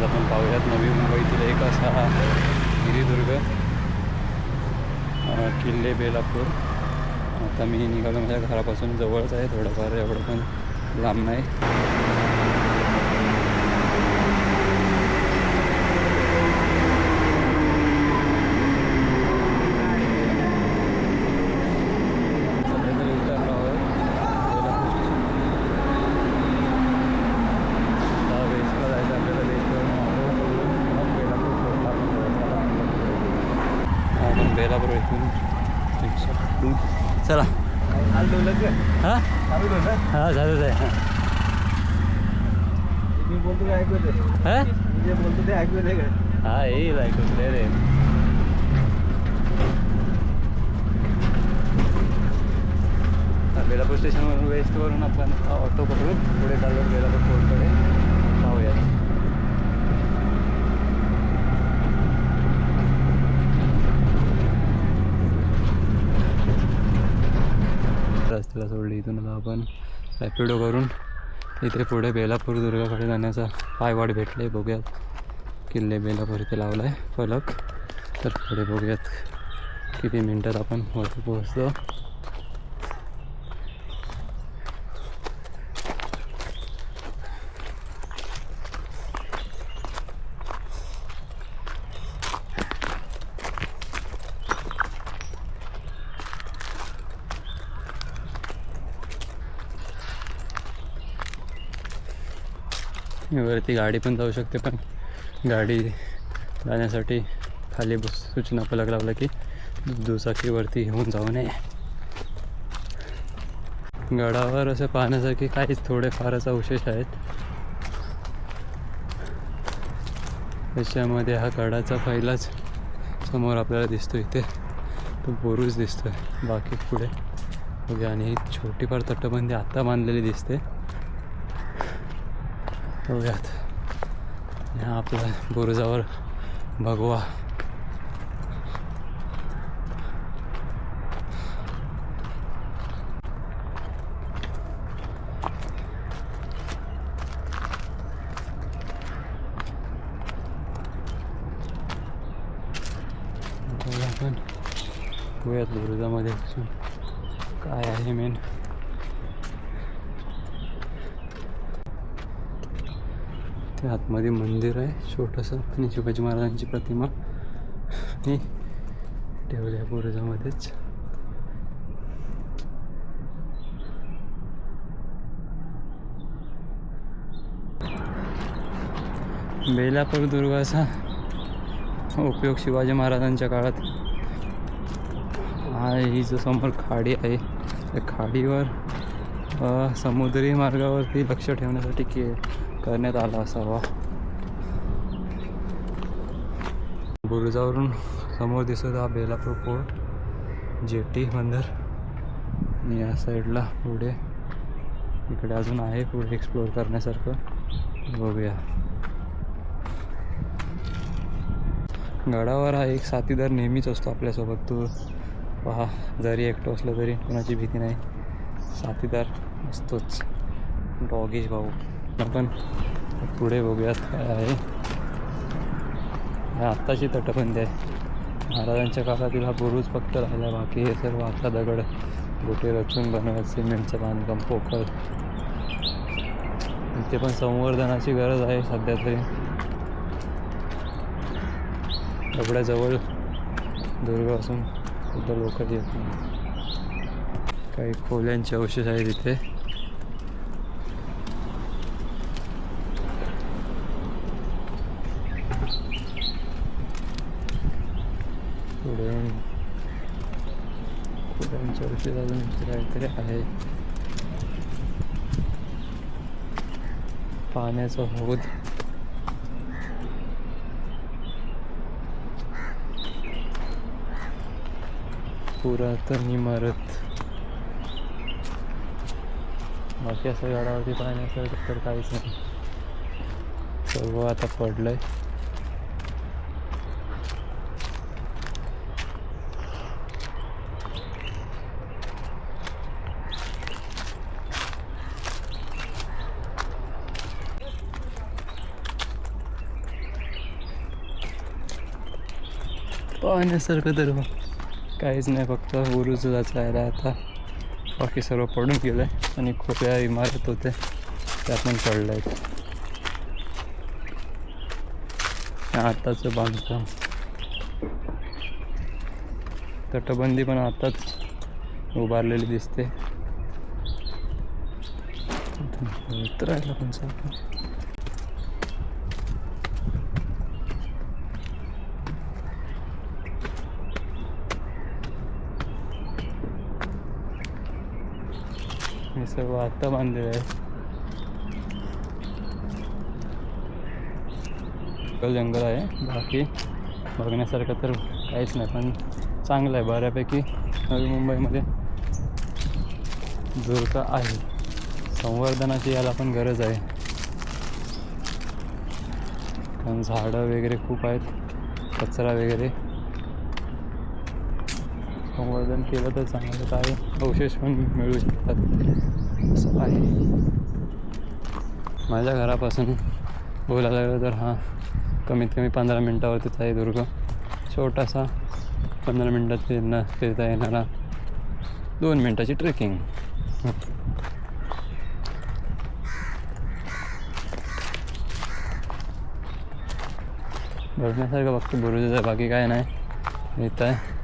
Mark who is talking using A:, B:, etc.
A: आज आपण पाहूयात नवी मुंबईतील एक असा गिरिदुर्ग किल्ले बेलापूर. आता मी निघालो माझ्या घरापासून जवळच आहे थोडंफार एवढं पण लांब नाही सध्या तरी उतरलो आहोत बेलापूर स्टेशन आता वेस्टला जायचं आपल्याला वेस्टवरून ऑटो करून मग बेलापूर फोर्टला आपण पोहोचायला आपण बेलापूर इथून रिक्षा पकडू चला। हां? हां झालंच आहे हां?
B: मी बोलतो ते ऐकू येते
A: हां
B: मी जे बोलतो ते ऐकू येते काय
A: हा येईल ऐकून रे रे हा, बेलापूर स्टेशनवरून वेस्टवरून आपण हा ऑटो पकडून पुढे चाललो बेलापूर फोर्टकडे इथून आता आपण रॅपिडो करून इथे पुढे बेलापूर दुर्गाकडे जाण्याचा पायवाट भेटले. बघूयात. किल्ले बेलापूर इथे लावला आहे फलक. तर पुढे बघूयात किती मिनटात आपण वरती पोहोचतो. वरती गाडी पण जाऊ शकते पण गाडी जाण्यासाठी खाली बस सूचना फलक लावला की दुचाकीवरती येऊन जाऊ नये. गडावर असं पाहण्यासारखे काहीच थोडेफारच अवशेष आहेत. त्याच्यामध्ये हा गडाचा पहिलाच समोर आपल्याला दिसतो इथे. तो बोरूच दिसतोय. बाकी पुढे आणि ही छोटी फार तटबंदी आत्ता बांधलेली दिसते. बघूयात. हा आपला बुरुजावर भगवा आपण. बघूयात बुरुजामध्ये काय आहे मेन ते आतमध्ये मंदिर आहे छोटंसं आणि शिवाजी महाराजांची प्रतिमा. आणि ठेवल्या बुरुजामध्येच. बेलापूर दुर्गाचा उपयोग शिवाजी महाराजांच्या काळात. हा ही जो समोर खाडी आहे त्या खाडीवर समुद्री मार्गावरती लक्ष ठेवण्यासाठी के करण्यात आला असावा. बुरुजावरून समोर दिसत हा बेलापूर पोर्ट जेटी बंदर. आणि या साईडला पुढे इकडे अजून आहे पुढे एक्सप्लोअर करण्यासारखं. बघूया. गडावर हा एक साथीदार नेहमीच असतो आपल्यासोबत. तू पहा जरी एकटं असलं तरी कोणाची भीती नाही. साथीदार असतोच. डॉगेश भाऊ. आपण पुढे बघूयात काय आहे. हा आत्ताची तटबंदी आहे. महाराजांच्या काळातील हा बुरुज फक्त राहिला बाकी हे सर्व आता दगड गोटे रचून बनवत सिमेंटचं बांधकाम पोकळ इथे पण संवर्धनाची गरज आहे सध्या तरी. एवढ्या दुर्ग असून सुद्धा लोक येत नाही काही खोल्यांचे अवशेष आहेत इथे पुढे येऊन खोल्यांचे अजून इथे काहीतरी आहे. पाण्याचा हौद. पुरातन इमारत बाकी असं गाडावरती पाहण्यासारखं तर काहीच नाही. सर्व आता पडलंय. पाहण्यासारखं तर काहीच नाही फक्त बुरुज जायला आता. बाकी सर्व पडून गेलं आहे आणि खोट्या इमारत होते. त्या पण पडल्या आहेत आत्ताचं बांधकाम. तटबंदी पण आताच उभारलेली दिसते. उतरायला पण चालतं हे सर्व बांधलेलं आहे. जंगल आहे. बाकी बघण्यासारखं तर काहीच नाही पण चांगलं आहे. बऱ्यापैकी नवी मुंबईमध्ये दुर्ग आहे. संवर्धनाची याला पण गरज आहे. कारण झाडं वगैरे खूप आहेत. कचरा वगैरे संवर्धन केलं तर चांगलं काही अवशेष पण मिळू शकतात. असं आहे. माझ्या घरापासून बोलायला गेलं तर हा कमीत कमी पंधरा मिनटावरतीच आहे दुर्ग. छोटासा पंधरा मिनटात फिरणं फिरता येणारा दोन मिनटाची ट्रेकिंग बघण्यासारखं बघतो बुरुजच आहे बाकी काय नाही. येत आहे.